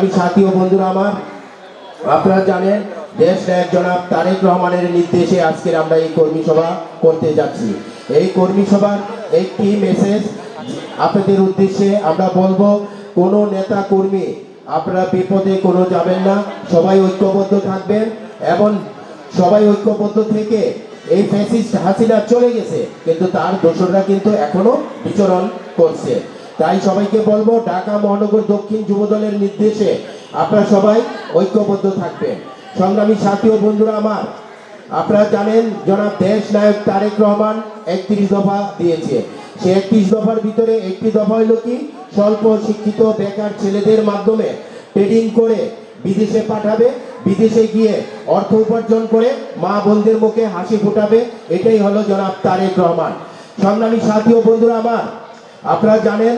আমি ও বন্ধুরা আমার, আপনারা জানেন, দেশ নায়ক জনাব তারেক রহমানের নির্দেশে আজকের আমরা এই কর্মী সভা করতে যাচ্ছি। এই কর্মী সভার একটি মেসেজ আপনাদের উদ্দেশ্যে আমরা বলব, কোনো নেতা কর্মী আপনারা বিপদে কোনো যাবেন না, সবাই ঐক্যবদ্ধ থাকবেন এবং সবাই ঐক্যবদ্ধ থেকে এই ফ্যাসিস্ট হাসিনা চলে গেছে, কিন্তু তার দোসররা কিন্তু এখনও বিচরণ করছে। তাই সবাইকে বলব, ঢাকা মহানগর দক্ষিণ যুবদলের নির্দেশে আপনারা সবাই ঐক্যবদ্ধ থাকবেন। সংগ্রামী সাথী ও বন্ধুরা আমার, আপনারা জানেন জনাব দেশ নায়ক তারেক রহমান একত্রিশ দফা দিয়েছে। সে একত্রিশ দফার ভিতরে একটি দফা হলো কি? স্বল্প শিক্ষিত বেকার ছেলেদের মাধ্যমে ট্রেডিং করে বিদেশে পাঠাবে, বিদেশে গিয়ে অর্থ উপার্জন করে মা বোনদের মুখে হাসি ফোটাবে, এটাই হলো জনাব তারেক রহমান। সংগ্রামী সাথী ও বন্ধুরা আমার আপনারা জানেন,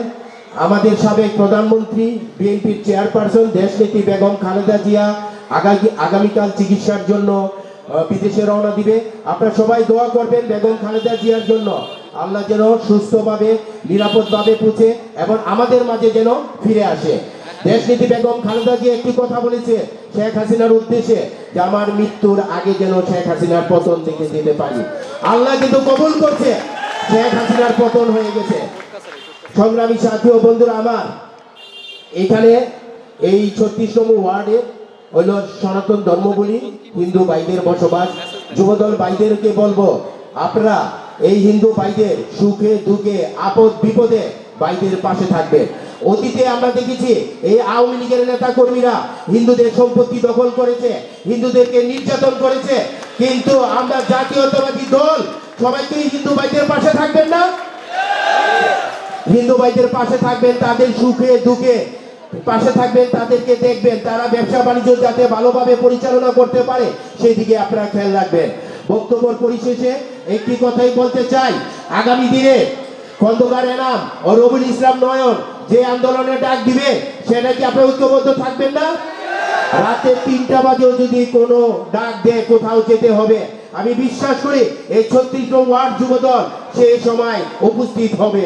আমাদের সাবেক প্রধানমন্ত্রী, বিএনপির চেয়ারপারসন দেশনেত্রী বেগম খালেদা জিয়া আগামী আগামীকাল চিকিৎসার জন্য বিদেশে রওনা দিবে। আপনারা সবাই দোয়া করবেন বেগম খালেদা জিয়ার জন্য। আল্লাহ যেন সুস্থভাবে, নিরাপদভাবে পৌঁছে এবং আমাদের মাঝে যেন ফিরে আসে। দেশনীতি বেগম খালেদা জিয়া একটি কথা বলেছে, শেখ হাসিনার উদ্দেশ্যে যে আমার মৃত্যুর আগে যেন শেখ হাসিনার পতন দেখে যেতে পারি। আল্লাহ কিন্তু কবুল করছে, শেখ হাসিনার পতন হয়ে গেছে। সংগ্রামী সাথী ও বন্ধুরা আমার, এখানে এই ছত্রিশ নম্বর ওয়ার্ডে হইল সনাতন ধর্মগুলি, হিন্দু ভাইদের বসবাস, যুবদল ভাইদেরকে বলব, আপনারা এই হিন্দু ভাইদের সুখে, দুঃখে, আপদ, বিপদে ভাইদের পাশে থাকবেন। অতীতে আমরা দেখেছি এই আওয়ামী লীগের নেতা কর্মীরা হিন্দুদের সম্পত্তি দখল করেছে, হিন্দুদেরকে নির্যাতন করেছে, কিন্তু আমরা জাতীয়তাবাদী দল সবাইকে হিন্দু ভাইদের পাশে থাকবেন না। হিন্দু ভাইদের পাশে থাকবেন, তাদের সুখে, দুঃখে পাশে থাকবেন, তাদেরকে দেখবেন, তারা ব্যবসা বাণিজ্য যাতে ভালোভাবে পরিচালনা করতে পারে সেই দিকে আপনারা খেয়াল রাখবেন। বক্তব্য পরিশেষে একটি কথাই বলতে চাই, আগামী দিনে খন্দকার এনাম ও রবিউল ইসলাম নয়ন যে আন্দোলনে ডাক দিবে, সেটা কি আপনারা ঐক্যবদ্ধ থাকবেন না? রাতে তিনটা বাজেও যদি কোনো ডাক দেয়, কোথাও যেতে হবে। আমি বিশ্বাস করি, এই ছত্রিশ ওয়ার্ড যুবদল সেই সময় উপস্থিত হবে।